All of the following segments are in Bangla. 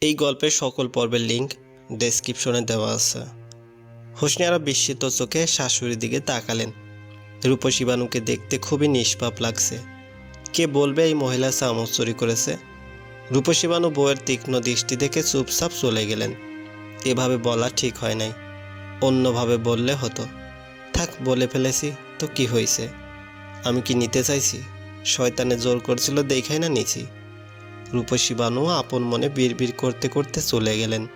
এই গল্পের সকল পর্বের লিঙ্ক ডেসক্রিপশনে দেওয়া আছে। হোসনি আরও বিস্মিত চোখে শাশুড়ির দিকে তাকালেন। রূপসী বানুকে দেখতে খুবই নিষ্পাপ লাগছে। কে বলবে এই মহিলা চামচ চুরি করেছে? রূপসী বানু বউয়ের তীক্ষ্ণ দৃষ্টি দেখে চুপচাপ চলে গেলেন। এভাবে বলা ঠিক হয় নাই। অন্যভাবে বললে হতো, থাক, বলে ফেলেছি, তো কি হয়েছে? আমি কি নিতে চাইছি? শয়তানে জোর করছিল, দেখাই না নিছি। রূপসী বানু আপন মনে বিড়বিড় করতে করতে চলে গেলেন।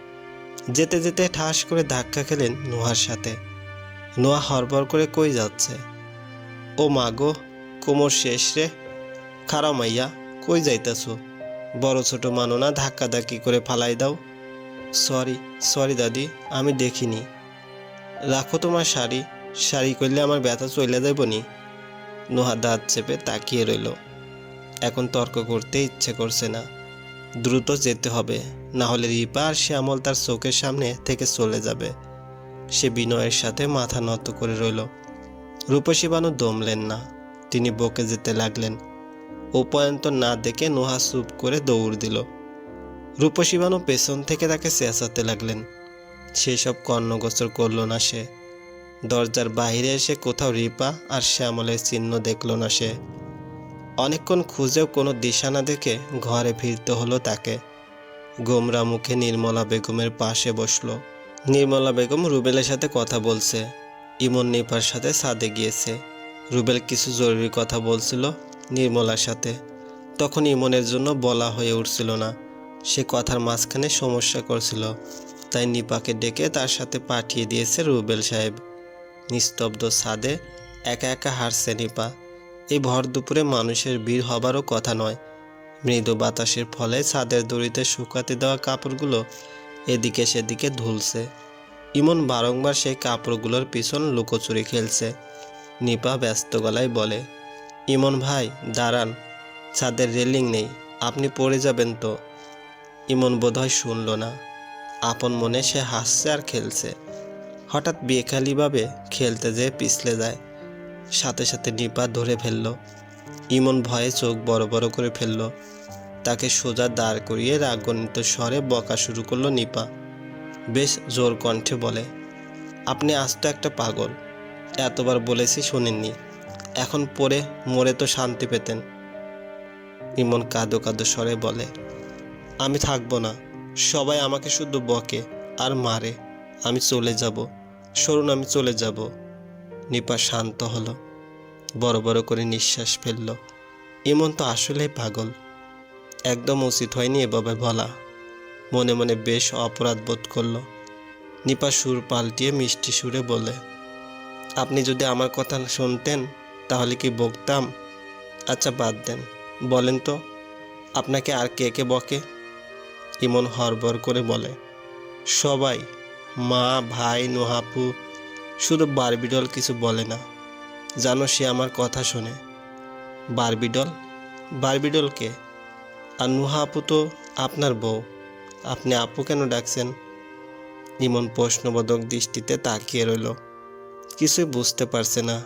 যেতে যেতে ঠাস করে ধাক্কা খেলেন নোহার সাথে। নোয়া হরবর করে কই যাচ্ছে? ও মা গো, কোমর শেষ রে। খারাও মাইয়া, কই যাইতেছ? বড় ছোট মানো না ধাক্কা ধাক্কি করে ফালাই দাও। সরি সরি দাদি, আমি দেখিনি। রাখো তোমার শাড়ি শাড়ি করলে আমার ব্যথা চলে যাইব নি নোহা দাঁত চেপে তাকিয়ে রইল। এখন তর্ক করতে ইচ্ছে করছে না। দ্রুত যেতে হবে, না হলে রিপা আর শ্যামল তার চোখের সামনে থেকে চলে যাবে। সে বিনয়ের সাথে মাথা নত করে রইল। রূপসী বানু দমলেন না। তিনি বকে যেতে লাগলেন। উপায়ন্ত না দেখে নোহা চুপ করে দৌড় দিল। রূপসী বানু পেছন থেকে তাকে চেঁচাতে লাগলেন। সেসব কর্ণগোচর করল না সে। দরজার বাইরে এসে কোথাও রিপা আর শ্যামলের চিহ্ন দেখল না সে। অনেকক্ষণ খুঁজেও কোনো দিশা না দেখে ঘরে ফিরতে হলো তাকে। গোমরা মুখে নির্মলা বেগমের পাশে বসল। নির্মলা বেগম রুবেলের সাথে কথা বলছে। ইমন নিপার সাথে সাদে গিয়েছে। রুবেল কিছু জরুরি কথা বলছিল নির্মলার সাথে। তখন ইমনের জন্য বলা হয়ে উঠছিল না। সে কথার মাঝখানে সমস্যা করছিল। তাই নিপাকে ডেকে তার সাথে পাঠিয়ে দিয়েছে রুবেল সাহেব। নিস্তব্ধ সাদে একা একা হারছে নিপা। এই ভর দুপুরে মানুষের ভিড় হবারও কথা নয়। মৃদু বাতাসের ফলে ছাদের দড়িতে শুকাতে দেওয়া কাপড়গুলো এদিকে সেদিকে ধুলছে। ইমন বারংবার সেই কাপড়গুলোর পিছন লুকোচুরি খেলছে। নিপা ব্যস্ত গলায় বলে, ইমন ভাই, দাঁড়ান, ছাদের রেলিং নেই, আপনি পড়ে যাবেন তো। ইমন বোধহয় শুনল না। আপন মনে সে হাসছে আর খেলছে। হঠাৎ বেখালিভাবে খেলতে যেয়ে পিছলে যায়। সাথে সাথে নিপা ধরে ফেলল। ইমন ভয়ে চোখ বড় বড় করে ফেলল। তাকে সোজা দাঁড় করিয়ে রাগণিত স্বরে বকা শুরু করল নিপা। বেশ জোর কণ্ঠে বলে, আপনি আজ তো একটা পাগল। এতবার বলেছি শোনেননি। এখন পরে মরে তো শান্তি পেতেন। ইমন কাঁদো কাঁদো স্বরে বলে, আমি থাকব না। সবাই আমাকে শুধু বকে আর মারে। আমি চলে যাব। সরুন, আমি চলে যাব। নিপা শান্ত হলো। বড় বড় করে নিঃশ্বাস ফেলল। ইমন তো আসলেই পাগল। একদম উচিত হয়নি এভাবে বলা। মনে মনে বেশ অপরাধ বোধ করল। নিপা সুর পাল্টিয়ে মিষ্টি সুরে বলে, আপনি যদি আমার কথা শুনতেন, তাহলে কি বকতাম? আচ্ছা বাদ দেন। বলেন তো, আপনাকে আর কে কে বকে? ইমন হরবর করে বলে, সবাই, মা, ভাই, নোহাপু শুধু বারবিডল কিছু বলে না। জানো সে আমার কথা শোনে। বারবিডল? বারবিডলকে আর নুহা আপু তো আপনার বউ। আপনি আপু কেন ডাকছেন? ইমন প্রশ্নবোধক দৃষ্টিতে তাকিয়ে রইল। কিছুই বুঝতে পারছে না।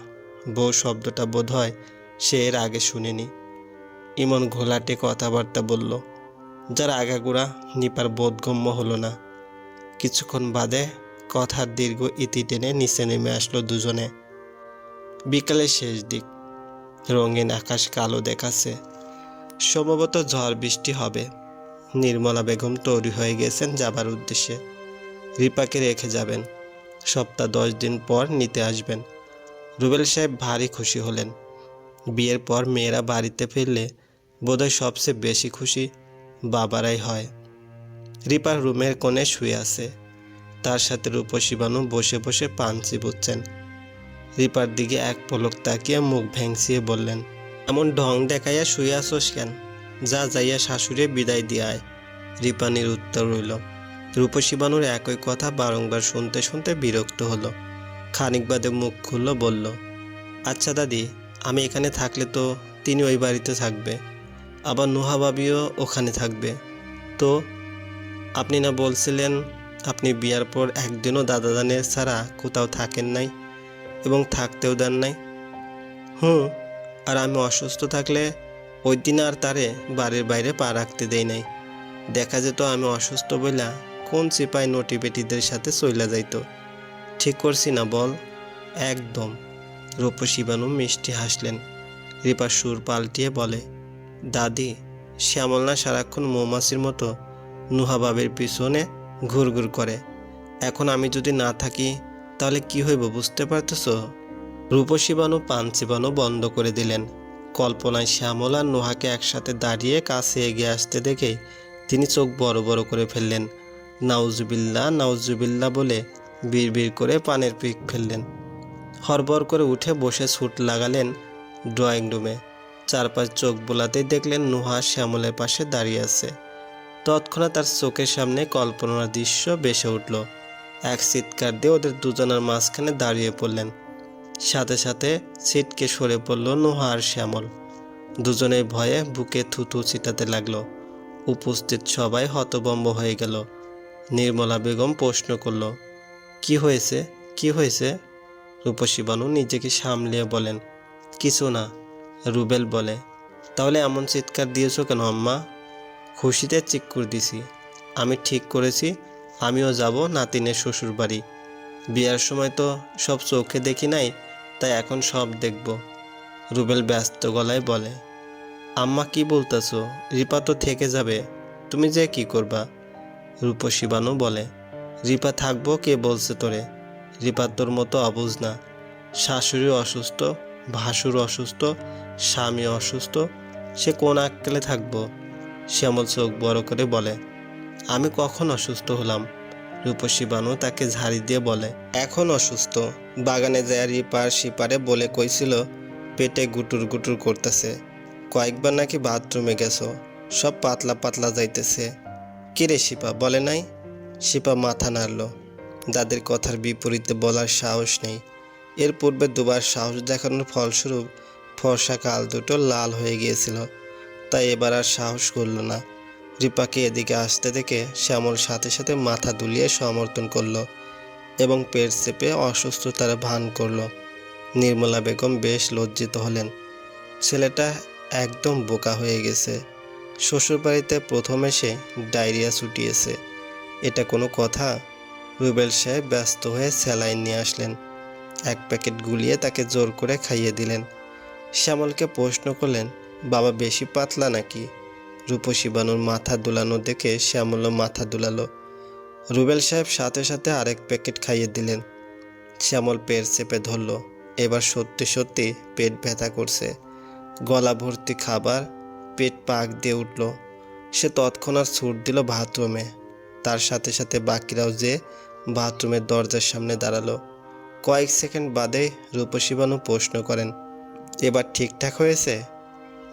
বউ শব্দটা বোধ হয় সে এর আগে শুনেনি। ইমন ঘোলাটে কথাবার্তা বলল, যার আগাগোড়া নিপার বোধগম্য হলো না। কিছুক্ষণ বাদে কথার দীর্ঘ ইতি টেনে নিচে নেমে আসলো দুজনে। বিকালের শেষ দিক। রঙিন আকাশ কালো দেখাচ্ছে। সম্ভবত ঝড় বৃষ্টি হবে। নির্মলা বেগম তৈরি হয়ে গেছেন যাবার উদ্দেশ্যে। রিপাকে রেখে যাবেন। সপ্তাহ দশ দিন পর নিতে আসবেন। রুবেল সাহেব ভারী খুশি হলেন। বিয়ের পর মেয়েরা বাড়িতে ফিরলে বোধহয় সবচেয়ে বেশি খুশি বাবারাই হয়। রিপার রুমের কোণে শুয়ে আছে। তার সাথে রূপসী বানু বসে বসে পান চিবুচ্ছেন। রিপার দিকে এক পলক তাকিয়ে মুখ ভেংসিয়ে বললেন, এমন ঢং দেখাইয়া শুয়ে আসোস কেন? যা যাইয়া শাশুড়ে বিদায় দিয়ায় রিপানির উত্তর রইল। রূপসী বানুর একই কথা বারংবার শুনতে শুনতে বিরক্ত হলো। খানিক বাদে মুখ খুলল, বলল আচ্ছা দাদি, আমি এখানে থাকলে তো তিনি ওই বাড়িতে থাকবে। আবার নুহা বাবিও ওখানে থাকবে। তো, আপনি না বলছিলেন আপনি বিয়ার পর একদিনও দাদা দানের ছাড়া কোথাও থাকেন নাই এবং থাকতেও দেন নাই। হুম আর আমি অসুস্থ থাকলে ওই দিন আর তারে বাড়ির বাইরে পা রাখতে দেই নাই। দেখা যেত আমি অসুস্থ বইলা কোন চিপাই নটিবেটিদের সাথে চইলা যাইতো। ঠিক করছি না, বল। একদম। রূপসী বানু মিষ্টি হাসলেন। রিপা সুর পাল্টিয়ে বলে, দাদি শ্যামল না সারাক্ষণ মৌমাছির মতো নুহাবাবের পিছনে ঘুরঘুর করে। এখন আমি যদি না থাকি, তাহলে কি হইব বুঝতে পারতেছ? রূপসী বানু পান চিবানো বন্ধ করে দিলেন। কল্পনায় শ্যামল আর নোহাকে একসাথে দাঁড়িয়ে কাছে এগিয়ে আসতে দেখে তিনি চোখ বড় বড় করে ফেললেন। নাউজুবিল্লা নাউজুবিল্লা বলে বিড় করে পানের পিক ফেললেন। হরবর করে উঠে বসে ছুট লাগালেন ড্রয়িং রুমে। চারপাশ চোখ বোলাতেই দেখলেন নুহা শ্যামলের পাশে দাঁড়িয়ে আছে। তৎক্ষণাৎ তার চোখের সামনে কল্পনার দৃশ্য বেসে উঠল। এক চিৎকার দিয়ে ওদের দুজনের মাঝখানে দাঁড়িয়ে পড়লেন। সাথে সাথে ছিটকে সরে পড়ল নুহা আর শ্যামল। দুজনেই ভয়ে বুকে থুতু ছিটাতে লাগল। উপস্থিত সবাই হতবম্ব হয়ে গেল। নির্মলা বেগম প্রশ্ন করল, কি হয়েছে? কি হয়েছে? রূপসী বানু নিজেকে সামলিয়ে বলেন, কিছু না। রুবেল বলে, তাহলে এমন চিৎকার দিয়েছ কেন আম্মা? খুশিতে চিক্কুর দিছি। আমি ঠিক করেছি, আমিও যাব নাতিনের শ্বশুর বাড়ি বিয়ার সময় তো সব চোখে দেখি নাই, তাই এখন সব দেখব। রুবেল ব্যস্ত গলায় বলে, আম্মা কি বলতেছো? রিপা তো থেকে যাবে, তুমি যে কি করবা? রূপসী বানু বলে, রিপা থাকব, কে বলছে তোরে? রিপা তোর মতো অবুঝ না। শাশুড়ি অসুস্থ, ভাসুর অসুস্থ স্বামী অসুস্থ, সে কোন আক্কেলে থাকব? শ্যামল চোখ বড় করে বলে, আমি কখন অসুস্থ হলাম? রূপসী বানু তাকে ঝাড়ি দিয়ে বলে, এখন অসুস্থ। বাগানে যায় রিপার সিপারে বলে কইছিল, পেটে গুটুর গুটুর করতেছে। কয়েকবার নাকি বাথরুমে গেছো। সব পাতলা পাতলা যাইতেছে। কিরে শিপা, বলে নাই? শিপা মাথা নাড়ল। দাদের কথার বিপরীতে বলার সাহস নেই। এর পূর্বে দুবার সাহস দেখানোর ফলস্বরূপ ফর্সা কাল দুটো লাল হয়ে গিয়েছিল। তাই এবার আর সাহস করল না। রিপাকে এদিকে আসতে দেখে শ্যামল সাথে সাথে মাথা দুলিয়ে সমর্থন করল এবং পেট চেপে অসুস্থতার ভান করল। নির্মলা বেগম বেশ লজ্জিত হলেন। ছেলেটা একদম বোকা হয়ে গেছে। শ্বশুরবাড়িতে প্রথম এসে ডায়রিয়া ছুটিয়েছে। এটা কোনো কথা? রুবেল সাহেব ব্যস্ত হয়ে স্যালাইন নিয়ে আসলেন। এক প্যাকেট গুলিয়ে তাকে জোর করে খাইয়ে দিলেন। শ্যামলকে প্রশ্ন করলেন বাবা বেশি পাতলা নাকি? রূপসী বানুর মাথা দুলানো দেখে শ্যামলও মাথা দুলালো। রুবেল সাহেব সাথে সাথে আরেক প্যাকেট খাইয়ে দিলেন। শ্যামল পেট চেপে ধরল। এবার সত্যি সত্যি পেট ব্যথা করছে। গলা ভর্তি খাবার, পেট পাক দিয়ে উঠল। সে তৎক্ষণাৎ ছুট দিল বাথরুমে। তার সাথে সাথে বাকিরাও যে বাথরুমের দরজার সামনে দাঁড়াল। কয়েক সেকেন্ড বাদে রূপসী বানু প্রশ্ন করেন, এবার ঠিকঠাক হয়েছে?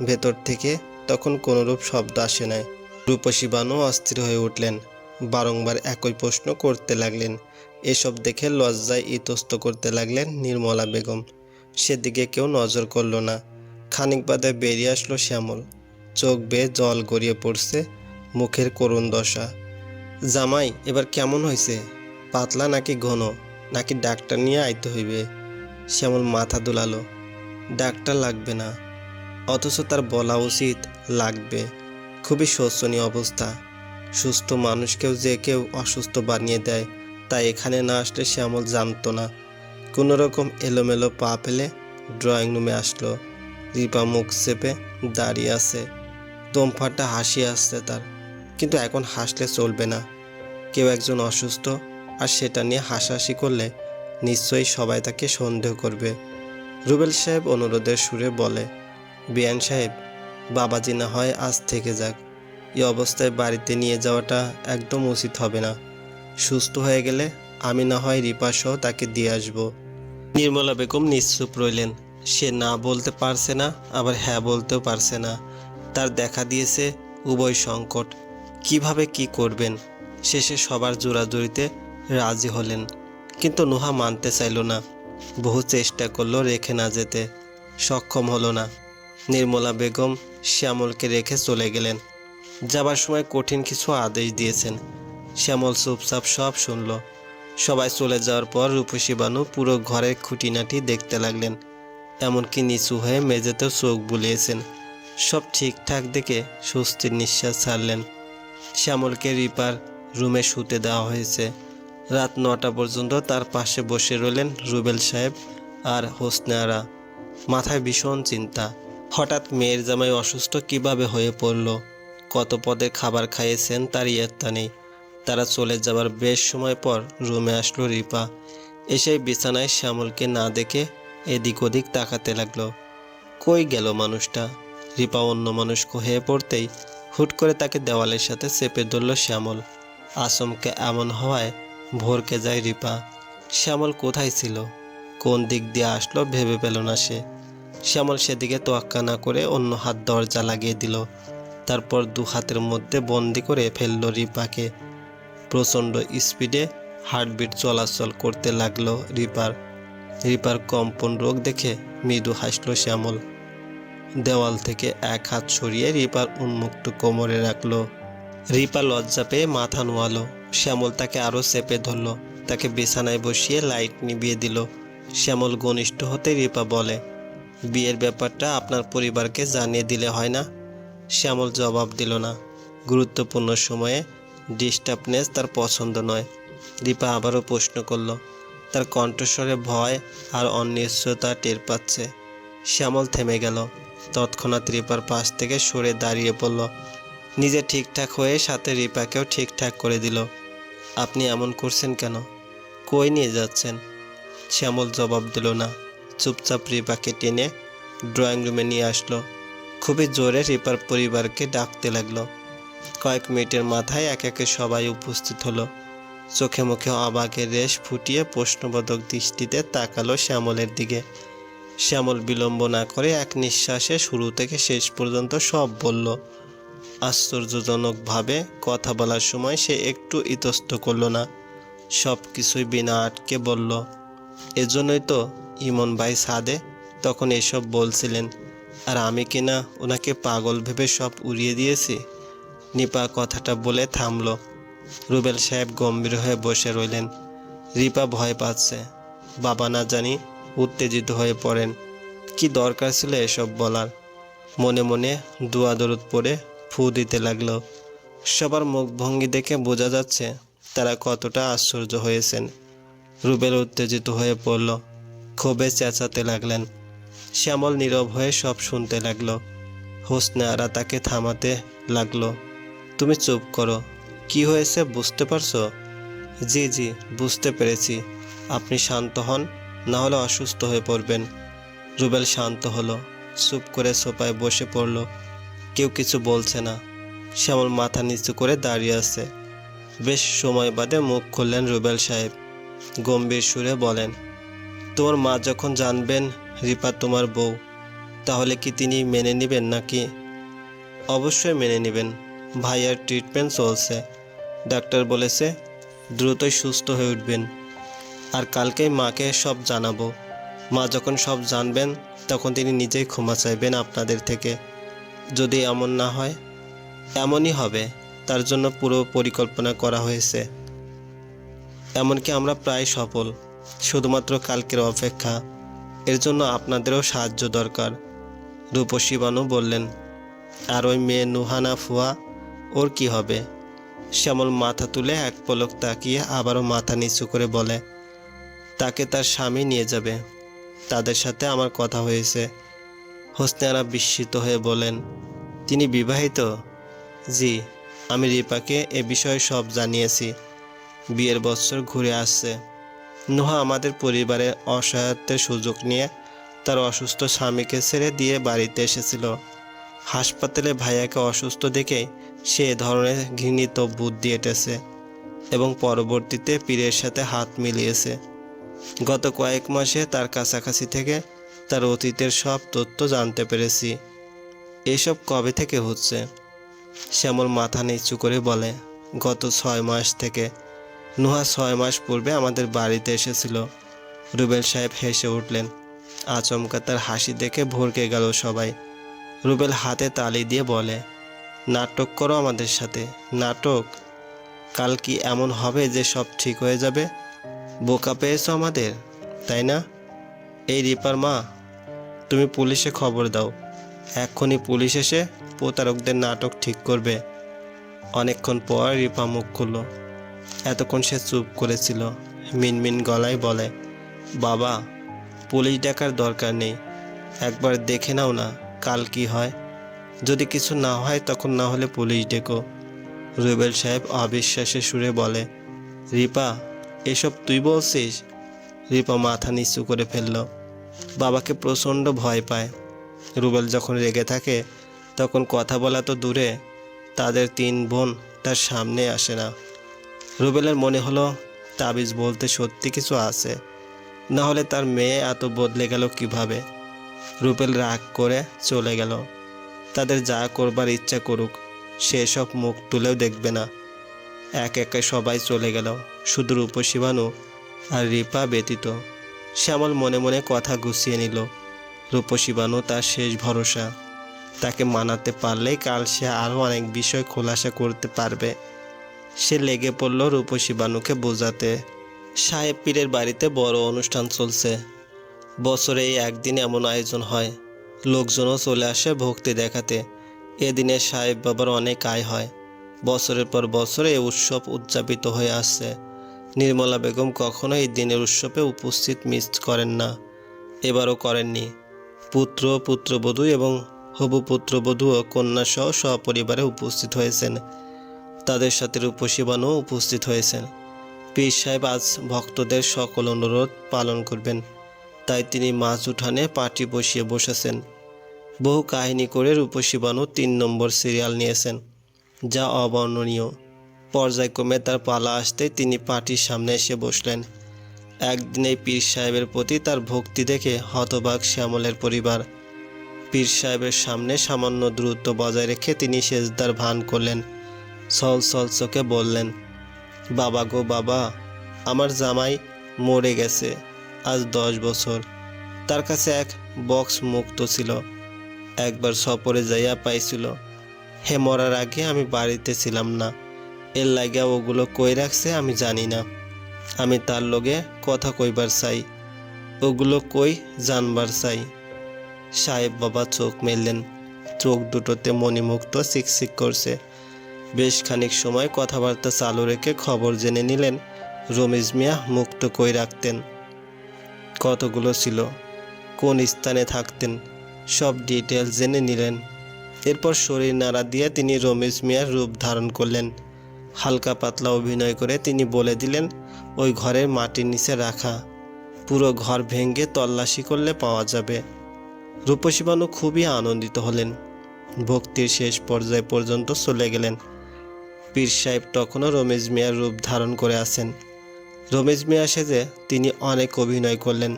ভেতর থেকে, তখন কোনোরূপ শব্দ আসে নাই। রূপসী বানু অস্থির হয়ে উঠলেন। বারংবার একই প্রশ্ন করতে লাগলেন। এসব দেখে লজ্জায় ইতস্ত করতে লাগলেন নির্মলা বেগম। সেদিকে কেউ নজর করল না। খানিক বাদে বেরিয়ে আসলো শ্যামল। চোখ বেয়ে জল গড়িয়ে পড়ছে মুখের করুণ দশা। জামাই, এবার কেমন হয়েছে পাতলা নাকি ঘন? নাকি ডাক্তার নিয়ে আইতে হইবে? শ্যামল মাথা দুলালো। ডাক্তার লাগবে না। অথচ তার বলা উচিত লাগবে। খুবই শোচনীয় অবস্থা। সুস্থ মানুষকেও যে কেউ অসুস্থ বানিয়ে দেয় তাই এখানে না আসলে শ্যামল জানতো না। কোনো রকম এলোমেলো পা ফেলে ড্রয়িং রুমে আসলো। রিপা মুখ চেপে দাঁড়িয়ে আছে। দমফাটা হাসি আসছে তার। কিন্তু এখন হাসলে চলবে না। কেউ একজন অসুস্থ আর সেটা নিয়ে হাসাহাসি করলে নিশ্চয়ই সবাই তাকে সন্দেহ করবে। রুবেল সাহেব অনুরোধের সুরে বলে বিয়ান সাহেব, বাবাজি না হয় আজ থেকে যাক। এই অবস্থায় বাড়িতে নিয়ে যাওয়াটা একদম উচিত হবে না। সুস্থ হয়ে গেলে আমি না হয় রিপা সহ তাকে দিয়ে আসব। নির্মলা বেগম নিশ্চুপ রইলেন। সে না বলতে পারছে না, আবার হ্যাঁ বলতেও পারছে না। তার দেখা দিয়েছে উভয় সংকট। কীভাবে কি করবেন? শেষে সবার জোরাজুরিতে রাজি হলেন। কিন্তু নোহা মানতে চাইল না। বহু চেষ্টা করল রেখে না যেতে। সক্ষম হলো না। নির্মলা বেগম শ্যামলকে রেখে চলে গেলেন। যাবার সময় কঠিন কিছু আদেশ দিয়েছেন। শ্যামল চুপচাপ সব শুনল। সবাই চলে যাওয়ার পর রূপসী বানু পুরো ঘরের খুঁটিনাটি দেখতে লাগলেন। এমনকি নিচু হয়ে মেঝেতেও চোখ বুলিয়েছেন। সব ঠিকঠাক দেখে স্বস্তির নিঃশ্বাস ছাড়লেন। শ্যামলকে রিপার রুমে শুতে দেওয়া হয়েছে। রাত নটা পর্যন্ত তার পাশে বসে রইলেন রুবেল সাহেব আর হোসনেয়ারা মাথায় ভীষণ চিন্তা। হঠাৎ মেয়ের জামাই অসুস্থ কীভাবে হয়ে পড়ল? কত পদের খাবার খাইয়েছেন তার ইয়ত্তা নেই তারা চলে যাবার বেশ সময় পর রুমে আসলো রিপা। এসে বিছানায় শ্যামলকে না দেখে এদিক ওদিক তাকাতে লাগল। কই গেল মানুষটা? রিপা অন্য মানুষ হয়ে পড়তেই হুট করে তাকে দেওয়ালের সাথে চেপে ধরল শ্যামল। আসমকে এমন হওয়ায় ভরকে যায় রিপা। শ্যামল কোথায় ছিল? কোন দিক দিয়ে আসলো ভেবে পেল না সে। শ্যামল সেদিকে তোয়াক্কা না করে অন্য হাত দরজা লাগিয়ে দিল। তারপর দু হাতের মধ্যে বন্দি করে ফেলল রিপাকে। প্রচণ্ড স্পিডে হার্টবিট চলাচল করতে লাগল রিপার। রিপার কম্পন রোগ দেখে মৃদু হাসল শ্যামল। দেওয়াল থেকে এক হাত সরিয়ে রিপার উন্মুক্ত কোমরে রাখল। রিপা লজ্জা পেয়ে মাথা নোয়ালো। শ্যামল তাকে আরও চেপে ধরলো। তাকে বিছানায় বসিয়ে লাইট নিভিয়ে দিল। শ্যামল ঘনিষ্ঠ হতে রিপা বলে বিয়ের ব্যাপারটা আপনার পরিবারকে জানিয়ে দিলে হয় না। শ্যামল জবাব দিল না। গুরুত্বপূর্ণ সময়ে ডিস্টার্বনেস তার পছন্দ নয়। দীপা আবারও প্রশ্ন করল, তার কণ্ঠস্বরে ভয় আর অনিশ্চয়তা টের পাচ্ছে। শ্যামল থেমে গেল। তৎক্ষণাৎ রিপার পাশ থেকে সরে দাঁড়িয়ে পড়ল। নিজে ঠিকঠাক হয়ে সাথে রিপাকেও ঠিকঠাক করে দিল। আপনি এমন করছেন কেন? কই নিয়ে যাচ্ছেন? শ্যামল জবাব দিল না। চুপচাপ রিপাকে টেনে ড্রয়িং রুমে নিয়ে আসলো। খুবই জোরে রিপার পরিবারকে ডাকতে লাগল। কয়েক মিনিটের মাথায় এক একে সবাই উপস্থিত হলো। চোখে মুখে অবাকের রেশ ফুটিয়ে প্রশ্নবোধক দৃষ্টিতে তাকালো শ্যামলের দিকে। শ্যামল বিলম্ব না করে এক নিঃশ্বাসে শুরু থেকে শেষ পর্যন্ত সব বলল। আশ্চর্যজনকভাবে কথা বলার সময় সে একটু ইতস্ত করল না। সব কিছুই বিনা আটকে বলল, এজন্যই তো ইমন ভাই সাদে তখন এসব বলছিলেন, আর আমি কিনা ওনাকে পাগল ভেবে সব উড়িয়ে দিয়েছি? নিপা কথাটা বলে থামলো। রুবেল সাহেব গম্ভীর হয়ে বসে রইলেন। রিপা ভয় পাচ্ছে। বাবা না জানি উত্তেজিত হয়ে পড়েন। কি দরকার ছিল এসব বলার? মনে মনে দুয়া দরুদ পড়ে ফু দিতে লাগল। সবার মুখভঙ্গি দেখে বোঝা যাচ্ছে তারা কতটা আশ্চর্য হয়েছেন। রুবেল উত্তেজিত হয়ে পড়ল। ক্ষোভে চেঁচাতে লাগলেন। শ্যামল নীরব হয়ে সব শুনতে লাগল। হোসনে আরা তাকে থামাতে লাগল। তুমি চুপ করো। কি হয়েছে বুঝতে পারছ? জি জি, বুঝতে পেরেছি। আপনি শান্ত হন না হলে অসুস্থ হয়ে পড়বেন। রুবেল শান্ত হলো, চুপ করে সোপায় বসে পড়ল। কেউ কিছু বলছে না। শ্যামল মাথা নিচু করে দাঁড়িয়ে আছে। বেশ সময় বাদে মুখ খুললেন রুবেল সাহেব। গম্ভীর সুরে বলেন তোমার মা যখন জানবেন, রিপা তোমার বউ, তাহলে কি তিনি মেনে নেবেন নাকি? অবশ্যই মেনে নেবেন। ভাইয়ার ট্রিটমেন্ট চলছে। ডাক্তার বলেছে, দ্রুতই সুস্থ হয়ে উঠবেন। আর কালকেই মাকে সব জানাব। মা যখন সব জানবেন, তখন তিনি নিজেই ক্ষমা চাইবেন আপনাদের থেকে। যদি এমন না হয়, এমনই হবে। তার জন্য পুরো পরিকল্পনা করা হয়েছে। এমনকি আমরা প্রায় সফল। শুধুমাত্র কালকের অপেক্ষা। এর জন্য আপনাদেরও সাহায্য দরকার, রূপসী বানু বললেন। আর ওই মেয়ে নুহানা ফুয়া, ওর কি হবে? শ্যামল মাথা তুলে এক পলক তাকিয়ে আবারও মাথা নিচু করে বলে, তাকে তার স্বামী নিয়ে যাবে। তাদের সাথে আমার কথা হয়েছে। হোসনেয়ারা বিস্মিত হয়ে বলেন, তিনি বিবাহিত? জি, আমি রিপাকে এ বিষয়ে সব জানিয়েছি। বিয়ের বছর ঘুরে আসছে। নোহা আমাদের পরিবারে অসহায়ত্বের সুযোগ নিয়ে তার অসুস্থ স্বামীকে ছেড়ে দিয়ে বাড়িতে এসেছিল। হাসপাতালে ভাইয়াকে অসুস্থ দেখে সে ধরনের ঘৃণিত বুদ্ধি এঁটেছে এবং পরবর্তীতে পীরের সাথে হাত মিলিয়েছে। গত কয়েক মাসে তার কাছাকাছি থেকে তার অতীতের সব তথ্য জানতে পেরেছি। এসব কবে থেকে হচ্ছে? শ্যামল মাথা নিচু করে বলে, গত ছয় মাস থেকে। নুহা ছয় মাস পূর্বে আমাদের বাড়িতে এসেছিল। রুবেল সাহেব হেসে উঠলেন। আচমকা তার হাসি দেখে ভরকে গেল সবাই। রুবেল হাতে তালি দিয়ে বলে, নাটক করো আমাদের সাথে, নাটক। কাল কি এমন হবে যে সব ঠিক হয়ে যাবে? বোকা পেয়েছ আমাদের, তাই না? এই রিপার মা, তুমি পুলিশে খবর দাও। এক্ষুনি পুলিশ এসে প্রতারকদের নাটক ঠিক করবে। অনেকক্ষণ পর রিপা মুখ খুলল। এতক্ষণ সে চুপ করেছিল, মিনমিন গলায় বলে, বাবা, পুলিশ ডাকার দরকার নেই। একবার দেখে নাও না কাল কি হয়। যদি কিছু না হয় তখন না হলে পুলিশ ডেকো। রুবেল সাহেব অবিশ্বাসের সুরে বলে, রিপা, এসব তুই বলছিস? রিপা মাথা নিচু করে ফেলল, বাবাকে প্রচণ্ড ভয় পায়। রুবেল যখন রেগে থাকে, তখন কথা বলা তো দূরে, তাদের তিন বোন তার সামনে আসে না। রুবেলের মনে হলো, তাবিজ বলতে সত্যি কিছু আছে। না হলে তার মেয়ে এত বদলে গেল কীভাবে? রুবেল রাগ করে চলে গেল। তাদের যা করবার ইচ্ছা করুক, সে সব মুখ তুলেও দেখবে না। এক একে সবাই চলে গেল শুধু রূপসীবানু আর রিপা ব্যতীত। শ্যামল মনে মনে কথা গুছিয়ে নিল। রূপসীবানু তার শেষ ভরসা। তাকে মানাতে পারলেই কাল সে আরও অনেক বিষয় খোলাসা করতে পারবে। সে লেগে পড়ল রূপসী বানুকে বোঝাতে। সাহেব পীরের বাড়িতে বড় অনুষ্ঠান চলছে। বছরে এই একদিন এমন আয়োজন হয়। লোকজনও চলে আসে ভক্তি দেখাতে। এদিনে সাহেব বাবার অনেক আয় হয়। বছরের পর বছরে এই উৎসব উদযাপিত হয়ে আসছে। নির্মলা বেগম কখনো এই দিনের উৎসবে উপস্থিত মিস করেন না। এবারও করেননি। পুত্র, পুত্রবধূ এবং হবু পুত্রবধূ ও কন্যাসহ সপরিবারে উপস্থিত হয়েছেন। তাদের সাথে রূপসীবানও উপস্থিত হয়েছেন। পীর সাহেব আজ ভক্তদের সকল অনুরোধ পালন করবেন। তাই তিনি মাছ উঠানে পাটি বসিয়ে বসেছেন। বহু কাহিনী করে রূপসীবানু তিন নম্বর সিরিয়াল নিয়েছেন, যা অবর্ণনীয়। পর্যায়ক্রমে তার পালা আসতে তিনি পার্টির সামনে এসে বসলেন। একদিনেই পীর সাহেবের প্রতি তার ভক্তি দেখে হতবাক শ্যামলের পরিবার। পীর সাহেবের সামনে সামান্য দূরত্ব বজায় রেখে তিনি সেজদার ভান করলেন। সল সল চোখে বললেন, বাবা গো বাবা, আমার জামাই মরে গেছে, আজ দশ বছর। তার কাছে এক বক্স মুক্ত ছিল, একবার সফরে যাইয়া পাইছিল। হে মরার আগে আমি বাড়িতে ছিলাম না, এর লাগিয়া ওগুলো কই রাখছে আমি জানি না। আমি তার লগে কথা কইবার চাই, ওগুলো কই জানবার চাই। সাহেব বাবা চোখ মেললেন, চোখ দুটোতে মণিমুক্ত শিকশিক করছে। বেশ খানিক সময় কথাবার্তা চালু রেখে খবর জেনে নিলেন, রমেশ মিয়া মুক্ত কই রাখতেন। কতগুলো ছিল? কোন স্থানে থাকতেন? সব ডিটেলস জেনে নিলেন। এরপর শরীর নাড়া দিয়ে তিনি রমেশ মিয়ার রূপ ধারণ করলেন। হালকা পাতলা অভিনয় করে তিনি বলে দিলেন, ওই ঘরের মাটির নিচে রাখা। পুরো ঘর ভেঙে তল্লাশি করলে পাওয়া যাবে। রূপসী বানু খুবই আনন্দিত হলেন। ভক্তির শেষ পর্যায় পর্যন্ত চলে গেলেন। পীর সাহেব তখনও রমেশ মিয়ার রূপ ধারণ করে আছেন। রমেশ মিয়া সেজে তিনি অনেক অভিনয় করলেন।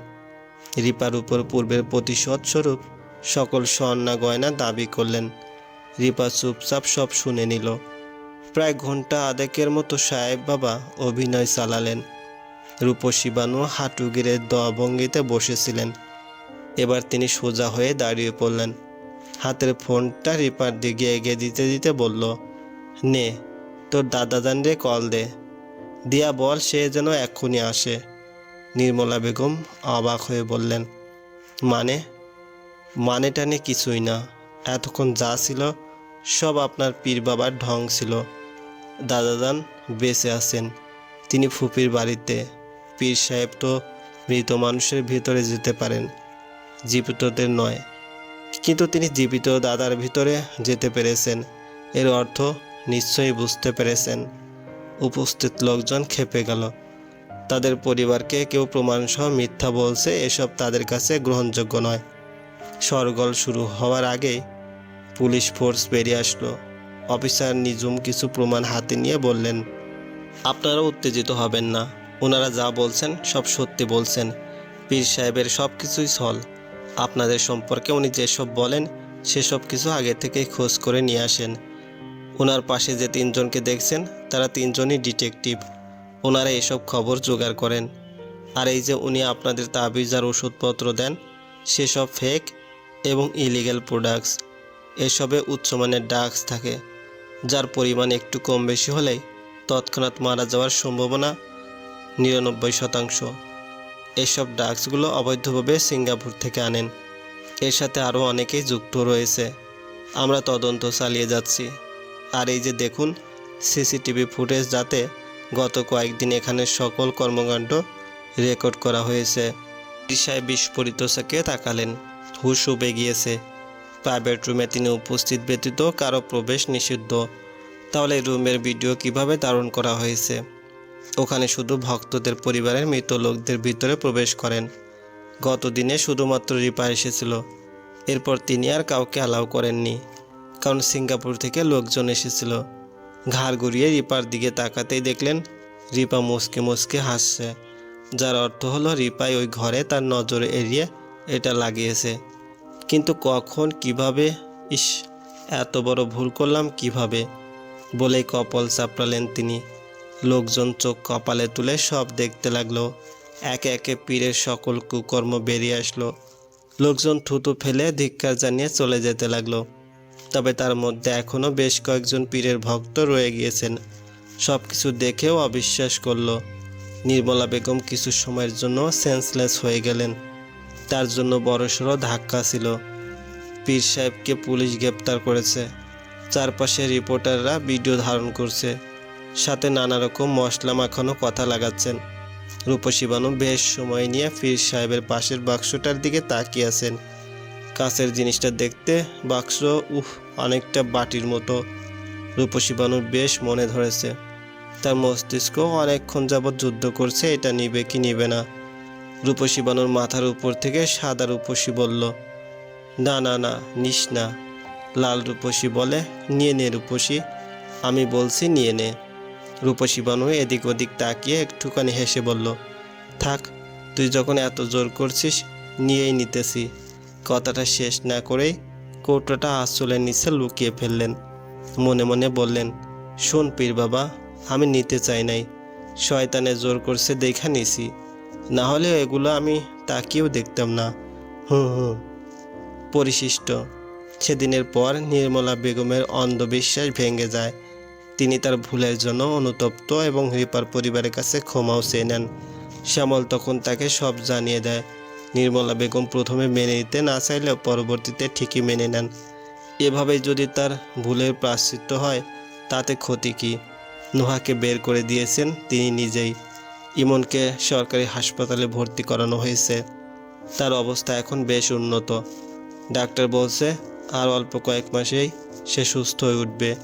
রিপার উপর পূর্বের প্রতিশোধ স্বরূপ সকল স্বর্ণা গয়না দাবি করলেন। রিপা চুপচাপ সব শুনে নিল। প্রায় ঘণ্টা আধেকের মতো সাহেব বাবা অভিনয় চালালেন। রূপসী বানু হাঁটু গিরে দভঙ্গিতে বসেছিলেন। এবার তিনি সোজা হয়ে দাঁড়িয়ে পড়লেন। হাতের ফোনটা রিপার দিকে এগিয়ে দিতে দিতে বলল, নে। তোর দাদা রে, কল দে। দিয়া বল, সে যেন এক্ষুনি আসে। নির্মলা বেগম অবাক হয়ে বললেন মানে? মানে টানে কিছুই না। এতক্ষণ যা ছিল, সব আপনার পীর বাবার ঢং ছিল। দাদাদান বেঁচে আছেন। তিনি ফুপির বাড়িতে। পীর সাহেব তো মৃত মানুষের ভিতরে যেতে পারেন। জীবিতদের নয়। কিন্তু তিনি জীবিত দাদার ভিতরে যেতে পেরেছেন। এর অর্থ নিশ্চয়ই বুঝতে পেরেছেন। উপস্থিত লোকজন খেপে গেল। তাদের পরিবারকে কেউ প্রমাণসহ মিথ্যা বলছে, এসব তাদের কাছে গ্রহণযোগ্য নয়। সরগল শুরু হওয়ার আগেই পুলিশ ফোর্স বেরিয়ে আসলো। অফিসার নিজুম কিছু প্রমাণ হাতে নিয়ে বললেন, আপনারা উত্তেজিত হবেন না। ওনারা যা বলছেন, সব সত্যি বলছেন। পীর সাহেবের সব কিছুই সল। আপনাদের সম্পর্কে উনি যেসব বলেন, সেসব কিছু আগে থেকেই খোঁজ করে নিয়ে আসেন। ওনার পাশে যে তিনজনকে দেখছেন, তারা তিনজনই ডিটেকটিভ। ওনারা এসব খবর জোগাড় করেন। আর এই যে উনি আপনাদের তাবিজ আর ওষুধপত্র দেন, সেসব ফেক এবং ইলিগ্যাল প্রোডাক্টস এসবে উচ্চমানের ড্রাগস থাকে, যার পরিমাণ একটু কম বেশি হলেই তৎক্ষণাৎ মারা যাওয়ার সম্ভাবনা নিরানব্বই শতাংশ। এসব ড্রাগসগুলো অবৈধভাবে সিঙ্গাপুর থেকে আনেন। এর সাথে আরও অনেকেই যুক্ত রয়েছে। আমরা তদন্ত চালিয়ে যাচ্ছি। আর এই যে দেখুন, সিসিটিভি ফুটেজ যাতে গত কয়েকদিন এখানে সকল কর্মকাণ্ড রেকর্ড করা হয়েছে। দিশায় বিস্ফোরিত চোখে তাকালেন। হুশ উবে গিয়েছে। প্রাইভেট রুমে তিনি উপস্থিত ব্যতীত কারও প্রবেশ নিষিদ্ধ। তাহলে রুমের ভিডিও কীভাবে ধারণ করা হয়েছে? ওখানে শুধু ভক্তদের পরিবারের মৃত লোকদের ভিতরে প্রবেশ করেন। গত দিনে শুধুমাত্র রিপা এসেছিল। এরপর তিনি আর কাউকে অ্যালাউ করেননি। কারণ সিঙ্গাপুর থেকে লোকজন এসেছিল। ঘাড় ঘুরিয়ে রিপার দিকে তাকাতেই দেখলেন, রিপা মুসকে মুসকে হাসছে। যার অর্থ হলো রিপাই ওই ঘরে তার নজর এড়িয়ে এটা লাগিয়েছে। কিন্তু কখন, কীভাবে? ইস, এত বড় ভুল করলাম কীভাবে? বলে কপাল চাপড়ালেন তিনি। লোকজন চোখ কপালে তুলে সব দেখতে লাগল। একে একে পীরের সকল কুকর্ম বেরিয়ে আসলো। লোকজন থুতু ফেলে ধিক্কার জানিয়ে চলে যেতে লাগল। তবে তার মধ্যে এখনও বেশ কয়েকজন পীরের ভক্ত রয়ে গিয়েছেন। সব কিছু দেখেও অবিশ্বাস করল। নির্মলা বেগম কিছু সময়ের জন্য সেন্সলেস হয়ে গেলেন। তার জন্য বড়সড় ধাক্কা ছিল। পীর সাহেবকে পুলিশ গ্রেপ্তার করেছে। চারপাশে রিপোর্টাররা ভিডিও ধারণ করছে। সাথে নানা রকম মশলা মাখানো কথা লাগাচ্ছেন। রূপসী বানু বেশ সময় নিয়ে পীর সাহেবের পাশের বাক্সটার দিকে তাকিয়ে আছেন। কাছের জিনিসটা দেখতে বাক্স, উহ, অনেকটা বাটির মতো। রূপসী বানুর বেশ মনে ধরেছে। তার মস্তিষ্ক অনেকক্ষণ যাবৎ যুদ্ধ করছে, এটা নিবে কি নিবে না। রূপসী বানুর মাথার উপর থেকে সাদা রূপসী বলল, না না না, নিস না। লাল রূপসী বলে, নিয়ে নে রূপসী, আমি বলছি নিয়ে নে। রূপসী বানু এদিক ওদিক তাকিয়ে একটুখানি হেসে বলল, থাক, তুই যখন এত জোর করছিস, নিয়েই নিতেছি। কথাটা শেষ না করেই কৌটোটা আঁচলের নিচে লুকিয়ে ফেললেন। মনে মনে বললেন, শোন পীর বাবা, আমি নিতে চাই নাই। শয়তানে জোর করছে দেখা নিছি। না হলে এগুলো আমি তাকিয়েও দেখতাম না। হুম হুম পরিশিষ্ট। সেদিনের পর নির্মলা বেগমের অন্ধবিশ্বাস ভেঙে যায়। তিনি তার ভুলের জন্য অনুতপ্ত এবং রিপার পরিবারের কাছে ক্ষমাও চেয়ে নেন। শ্যামল তখন তাকে সব জানিয়ে দেয়। নির্মলা বেগম প্রথমে মেনে নিতে না চাইলেও পরবর্তীতে ঠিকই মেনে নেন। এভাবেই যদি তার ভুলের প্রাশ্চিত্য হয়, তাতে ক্ষতি কী? নোহাকে বের করে দিয়েছেন তিনি নিজেই। ইমনকে সরকারি হাসপাতালে ভর্তি করানো হয়েছে। তার অবস্থা এখন বেশ উন্নত। ডাক্তার বলছে, আর অল্প কয়েক মাসেই সে সুস্থ হয়ে উঠবে।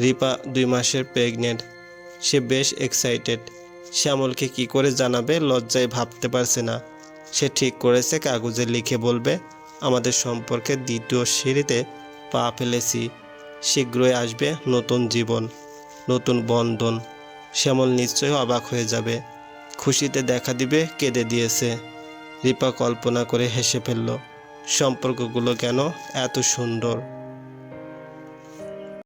রিপা দুই মাসের প্রেগনেন্ট। সে বেশ এক্সাইটেড শ্যামলকে কি করে জানাবে লজ্জায় ভাবতে পারছে না। সে ঠিক করেছে, কাগজে লিখে বলবে, আমাদের সম্পর্কে দ্বিতীয় সিঁড়িতে পা ফেলেছি। শীঘ্রই আসবে নতুন জীবন, নতুন বন্ধন। শ্যামল নিশ্চয়ই অবাক হয়ে যাবে। খুশিতে দেখা দিবে, কেঁদে দিয়েছে। রিপা কল্পনা করে হেসে ফেলল, সম্পর্কগুলো কেন এত সুন্দর?